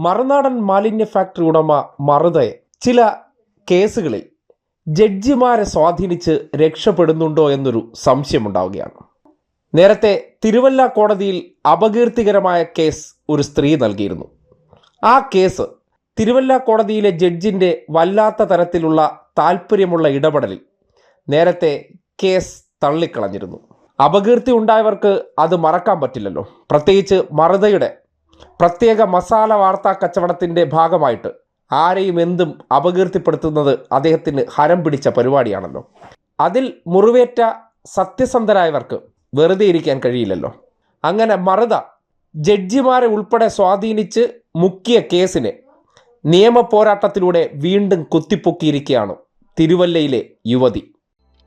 മറുനാടൻ മാലിന്യ ഫാക്ടറി ഉടമ മറുതയെ. ചില കേസുകളിൽ ജഡ്ജിമാരെ സ്വാധീനിച്ച് രക്ഷപ്പെടുന്നുണ്ടോ എന്നൊരു സംശയമുണ്ടാവുകയാണ്. നേരത്തെ തിരുവല്ല കോടതിയിൽ അപകീർത്തികരമായ കേസ് ഒരു സ്ത്രീ നൽകിയിരുന്നു. ആ കേസ് തിരുവല്ല കോടതിയിലെ ജഡ്ജിന്റെ വല്ലാത്ത തരത്തിലുള്ള താല്പര്യമുള്ള ഇടപെടലിൽ നേരത്തെ കേസ് തള്ളിക്കളഞ്ഞിരുന്നു. അപകീർത്തി ഉണ്ടായവർക്ക് അത് മറക്കാൻ പറ്റില്ലല്ലോ. പ്രത്യേകിച്ച് മറുതയുടെ പ്രത്യേക മസാല വാർത്താ കച്ചവടത്തിന്റെ ഭാഗമായിട്ട് ആരെയും എന്തും അപകീർത്തിപ്പെടുത്തുന്നത് അദ്ദേഹത്തിന് ഹരം പിടിച്ച പരിപാടിയാണല്ലോ. അതിൽ മുറിവേറ്റ സത്യസന്ധരായവർക്ക് വെറുതെ ഇരിക്കാൻ കഴിയില്ലല്ലോ. അങ്ങനെ മറുത ജഡ്ജിമാരെ ഉൾപ്പെടെ സ്വാധീനിച്ച് മുക്കിയ കേസിനെ നിയമ പോരാട്ടത്തിലൂടെ വീണ്ടും കുത്തിപ്പൊക്കിയിരിക്കുകയാണ് തിരുവല്ലയിലെ യുവതി.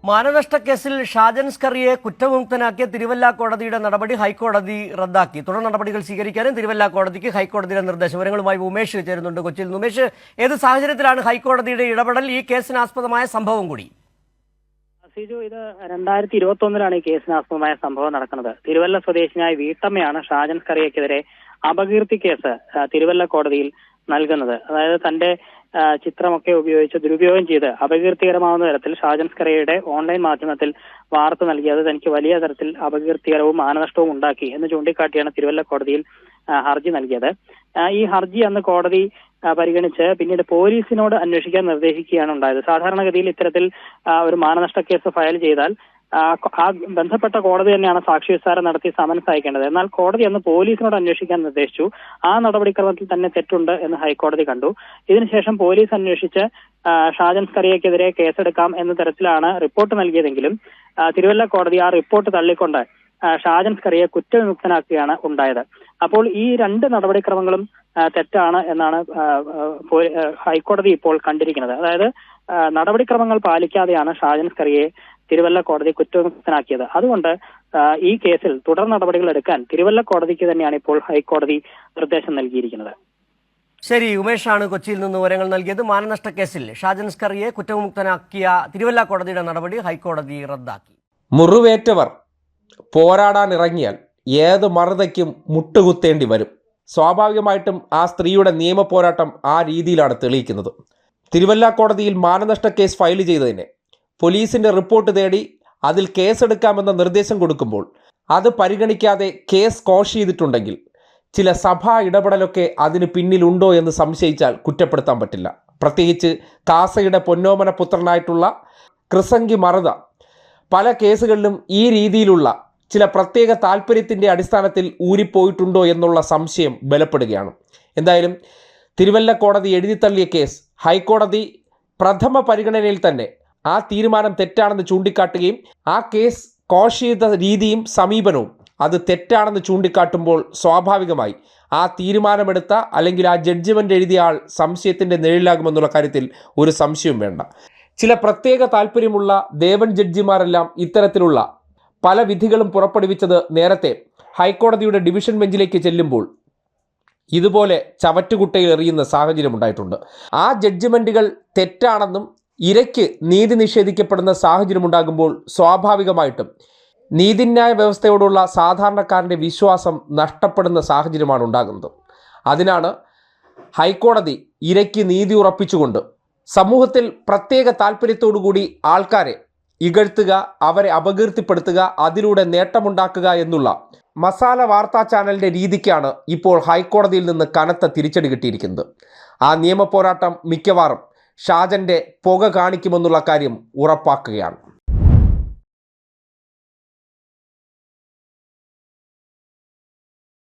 മാനനഷ്ട കേസിൽ ഷാജൻ സ്കറിയെ കുറ്റവിമുക്തനാക്കിയ തിരുവല്ല കോടതിയുടെ നടപടി ഹൈക്കോടതി റദ്ദാക്കി. തുടർ നടപടികൾ സ്വീകരിക്കാനും തിരുവല്ല കോടതിക്ക് ഹൈക്കോടതിയുടെ നിർദ്ദേശം വിവരങ്ങളുമായി ഉമേഷ് ചേരുന്നുണ്ട് കൊച്ചിയിൽ. ഉമേഷ് ഏത് സാഹചര്യത്തിലാണ് ഹൈക്കോടതിയുടെ ഇടപെടൽ? ഈ കേസിനാസ്പദമായ സംഭവം കൂടി. സിജു ഇത് രണ്ടായിരത്തി ഇരുപത്തി ഒന്നിലാണ് ഈ കേസിനാസ്പദമായ സംഭവം നടക്കുന്നത്. തിരുവല്ല സ്വദേശിയായ വീട്ടമ്മയാണ് ഷാജൻ സ്കറിയക്കെതിരെ അപകീർത്തി കേസ് തിരുവല്ല കോടതിയിൽ നൽകുന്നത്. അതായത് തന്റെ ചിത്രമൊക്കെ ഉപയോഗിച്ച് ദുരുപയോഗം ചെയ്ത് അപകീർത്തികരമാവുന്ന തരത്തിൽ ഷാജൻസ്കറയുടെ ഓൺലൈൻ മാധ്യമത്തിൽ വാർത്ത നൽകി. അത് തനിക്ക് വലിയ തരത്തിൽ അപകീർത്തികരവും മാനനഷ്ടവും ഉണ്ടാക്കി എന്ന് ചൂണ്ടിക്കാട്ടിയാണ് തിരുവല്ല കോടതിയിൽ ഹർജി നൽകിയത്. ഈ ഹർജി അന്ന് കോടതി പരിഗണിച്ച് പിന്നീട് പോലീസിനോട് അന്വേഷിക്കാൻ നിർദ്ദേശിക്കുകയാണ് ഉണ്ടായത്. സാധാരണഗതിയിൽ ഇത്തരത്തിൽ ഒരു മാനനഷ്ട കേസ് ഫയൽ ചെയ്താൽ ആ, ബന്ധപ്പെട്ട കോടതി തന്നെയാണ് സാക്ഷി വിസ്താരം നടത്തി സമൻസ് അയക്കേണ്ടത്. എന്നാൽ കോടതി അന്ന് പോലീസിനോട് അന്വേഷിക്കാൻ നിർദ്ദേശിച്ചു. ആ നടപടിക്രമത്തിൽ തന്നെ തെറ്റുണ്ട് എന്ന് ഹൈക്കോടതി കണ്ടു. ഇതിനുശേഷം പോലീസ് അന്വേഷിച്ച് ഷാജൻ സ്കറിയക്കെതിരെ കേസെടുക്കാം എന്ന തരത്തിലാണ് റിപ്പോർട്ട് നൽകിയതെങ്കിലും തിരുവല്ല കോടതി ആ റിപ്പോർട്ട് തള്ളിക്കൊണ്ട് ഷാജൻ സ്കറിയെ കുറ്റവിമുക്തനാക്കുകയാണ് ഉണ്ടായത്. അപ്പോൾ ഈ രണ്ട് നടപടിക്രമങ്ങളും തെറ്റാണ് എന്നാണ് ഹൈക്കോടതി ഇപ്പോൾ കണ്ടിരിക്കുന്നത്. അതായത് നടപടിക്രമങ്ങൾ പാലിക്കാതെയാണ് ഷാജൻ സ്കറിയെ തിരുവല്ല കോടതി കുറ്റവിമുക്തനാക്കിയത്. അതുകൊണ്ട് ഈ കേസിൽ തുടർ നടപടികൾ എടുക്കാൻ തിരുവല്ല കോടതിക്ക് തന്നെയാണ് ഇപ്പോൾ ഹൈക്കോടതി നിർദ്ദേശം നൽകിയിരിക്കുന്നത്. ശരി ഉമേഷാണ് കൊച്ചിയിൽ നിന്ന് വിവരങ്ങൾ നൽകിയത്. മാനനഷ്ട കേസിൽ ഷാജൻ സ്കറിയെ കുറ്റവിമുക്തനാക്കിയ തിരുവല്ല കോടതിയുടെ നടപടി ഹൈക്കോടതി റദ്ദാക്കി. മുറിവേറ്റവർ പോരാടാനിറങ്ങിയാൽ ഏത് മറുതയ്ക്കും മുട്ടുകുത്തേണ്ടി വരും. സ്വാഭാവികമായിട്ടും ആ സ്ത്രീയുടെ നിയമ പോരാട്ടം ആ രീതിയിലാണ് തെളിയിക്കുന്നത്. തിരുവല്ല കോടതിയിൽ മാനനഷ്ട കേസ് ഫയൽ ചെയ്തതിന് പോലീസിന്റെ റിപ്പോർട്ട് തേടി അതിൽ കേസെടുക്കാമെന്ന നിർദ്ദേശം കൊടുക്കുമ്പോൾ അത് പരിഗണിക്കാതെ കേസ് കോഷ് ചെയ്തിട്ടുണ്ടെങ്കിൽ ചില സഭാ ഇടപെടലൊക്കെ അതിന് പിന്നിലുണ്ടോ എന്ന് സംശയിച്ചാൽ കുറ്റപ്പെടുത്താൻ പറ്റില്ല. പ്രത്യേകിച്ച് കാസയുടെ പൊന്നോമന പുത്രനായിട്ടുള്ള ക്രിസംഗി മറുത പല കേസുകളിലും ഈ രീതിയിലുള്ള ചില പ്രത്യേക താല്പര്യത്തിന്റെ അടിസ്ഥാനത്തിൽ ഊരിപ്പോയിട്ടുണ്ടോ എന്നുള്ള സംശയം ബലപ്പെടുകയാണ്. എന്തായാലും തിരുവല്ല കോടതി എഴുതിത്തള്ളിയ കേസ് ഹൈക്കോടതി പ്രഥമ പരിഗണനയിൽ തന്നെ ആ തീരുമാനം തെറ്റാണെന്ന് ചൂണ്ടിക്കാട്ടുകയും ആ കേസ് കോഷ് ചെയ്ത രീതിയും സമീപനവും അത് തെറ്റാണെന്ന് ചൂണ്ടിക്കാട്ടുമ്പോൾ സ്വാഭാവികമായി ആ തീരുമാനമെടുത്ത അല്ലെങ്കിൽ ആ ജഡ്ജിമെന്റ് എഴുതിയ ആൾ സംശയത്തിന്റെ നിഴലിലാകുമെന്നുള്ള കാര്യത്തിൽ ഒരു സംശയവും വേണ്ട. ചില പ്രത്യേക താല്പര്യമുള്ള ദേവൻ ജഡ്ജിമാരെല്ലാം ഇത്തരത്തിലുള്ള പല വിധികളും പുറപ്പെടുവിച്ചത് നേരത്തെ ഹൈക്കോടതിയുടെ ഡിവിഷൻ ബെഞ്ചിലേക്ക് ചെല്ലുമ്പോൾ ഇതുപോലെ ചവറ്റുകുട്ടയിൽ എറിയുന്ന സാഹചര്യം ഉണ്ടായിട്ടുണ്ട്. ആ ജഡ്ജിമെന്റുകൾ തെറ്റാണെന്നും ഇരയ്ക്ക് നീതി നിഷേധിക്കപ്പെടുന്ന സാഹചര്യം ഉണ്ടാകുമ്പോൾ സ്വാഭാവികമായിട്ടും നീതിന്യായ വ്യവസ്ഥയോടുള്ള സാധാരണക്കാരന്റെ വിശ്വാസം നഷ്ടപ്പെടുന്ന സാഹചര്യമാണ് ഉണ്ടാകുന്നത്. അതിനാണ് ഹൈക്കോടതി ഇരയ്ക്ക് നീതി ഉറപ്പിച്ചുകൊണ്ട് സമൂഹത്തിൽ പ്രത്യേക താല്പര്യത്തോടുകൂടി ആൾക്കാരെ ഇകഴ്ത്തുക അവരെ അപകീർത്തിപ്പെടുത്തുക അതിലൂടെ നേട്ടമുണ്ടാക്കുക എന്നുള്ള മസാല വാർത്താ ചാനലിന്റെ രീതിക്കാണ് ഇപ്പോൾ ഹൈക്കോടതിയിൽ നിന്ന് കനത്ത തിരിച്ചടി കിട്ടിയിരിക്കുന്നത്. ആ നിയമ പോരാട്ടം മിക്കവാറും ഷാജന്റെ പുക കാണിക്കുമെന്നുള്ള കാര്യം ഉറപ്പാക്കുകയാണ്.